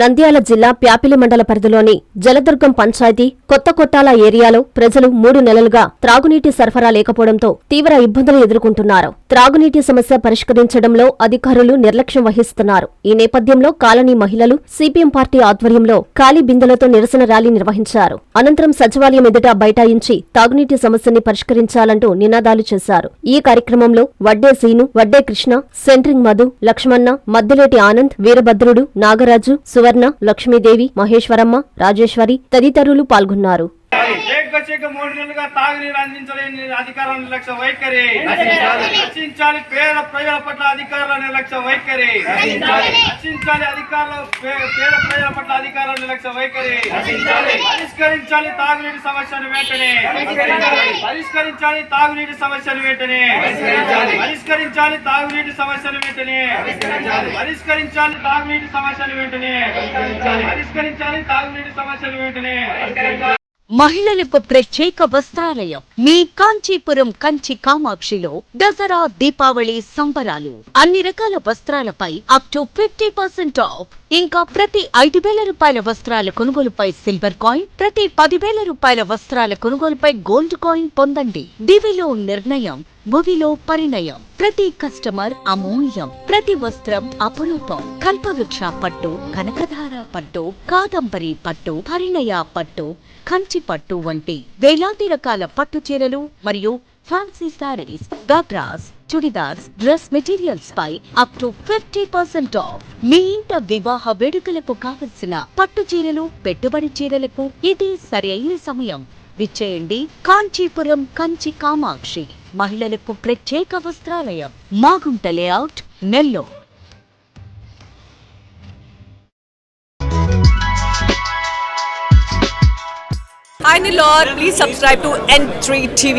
నంద్యాల జిల్లా ప్యాపిలి మండల పరిధిలోని జలదుర్గం పంచాయతీ కొత్త కొట్టాల ఏరియాలో ప్రజలు మూడు నెలలుగా త్రాగునీటి సరఫరా లేకపోవడంతో తీవ్ర ఇబ్బందులు ఎదుర్కొంటున్నారు. త్రాగునీటి సమస్య పరిష్కరించడంలో అధికారులు నిర్లక్ష్యం వహిస్తున్నారు. ఈ నేపథ్యంలో కాలనీ మహిళలు సిపిఎం పార్టీ ఆధ్వర్యంలో ఖాళీ బిందెలతో నిరసన ర్యాలీ నిర్వహించారు. అనంతరం సచివాలయం ఎదుట బైఠాయించి తాగునీటి సమస్యని పరిష్కరించాలంటూ నినాదాలు చేశారు. ఈ కార్యక్రమంలో వడ్డే సీను వడ్డే కృష్ణ సెంట్రింగ్ మధు లక్ష్మణ మద్దిలేటి ఆనంద్ వీరభద్రుడు నాగరాజు సువర్ణ లక్ష్మీదేవి మహేశ్వరమ్మ రాజేశ్వరి తదితరులు పాల్గొన్నారు. ఏకశేఖ మూడు నెలలుగా తాగునీరు అందించలేని అధికారుల నిర్లక్ష్య వైఖరి. రక్షించాలి. పేద ప్రజల పట్ల అధికారుల నిర్లక్ష్య వైఖరి. రక్షించాలి. అధికారుల పే- పేద ప్రజల పట్ల అధికారుల నిర్లక్ష్య వైఖరి. పరిష్కరించాలి తాగునీటి సమస్యను వెంటనే. పరిష్కరించాలి. తాగునీటి సమస్యను వెంటనే. పరిష్కరించాలి తాగునీటి సమస్యను వెంటనే. పరిష్కరించాలి. తాగునీటి సమస్యను వెంటనే. పరిష్కరించాలి. తాగునీటి సమస్యను వెంటనే. మహిళలకు ప్రత్యేక వస్త్రాలయం. మీ కాంచీపురం కంచి కామాక్షిలో దసరా దీపావళి సంబరాలు. అన్ని రకాల వస్త్రాలపై up to fifty percent off ఇంకా ప్రతి ఐదు వేల రూపాయల వస్త్రాల కొనుగోలుపై సిల్వర్ కాయిన్ ప్రతి పదివేల రూపాయల వస్త్రాల కొనుగోలుపై గోల్డ్ కాయిన్ పొందండి. దివిలో నిర్ణయం. భువిలో పరిణయం. ప్రతి కస్టమర్ అమూల్యం. ప్రతి వస్త్రం అపురూపం. కల్పవృక్ష పట్టు కనకధార పట్టు కాదంబరి పట్టు పరిణయ పట్టు కంచి పట్టు వంటి వేలాది రకాల పట్టు చీరలు మరియు fancy saris ghagras churidars dress materials pi up to fifty percent off మీ ఇంట వివాహ వేడుకలకు కావలసిన పట్టు చీరలు పెట్టుబడి చీరలకు ఇది సరైన సమయం. విచ్చేయండి. కాంచీపురం కంచి కామాక్షి. మహిళలకు ప్రత్యేక వస్త్రాలయం. Maguntha layout Nellore. Hi Nilor, please subscribe to N3 TV.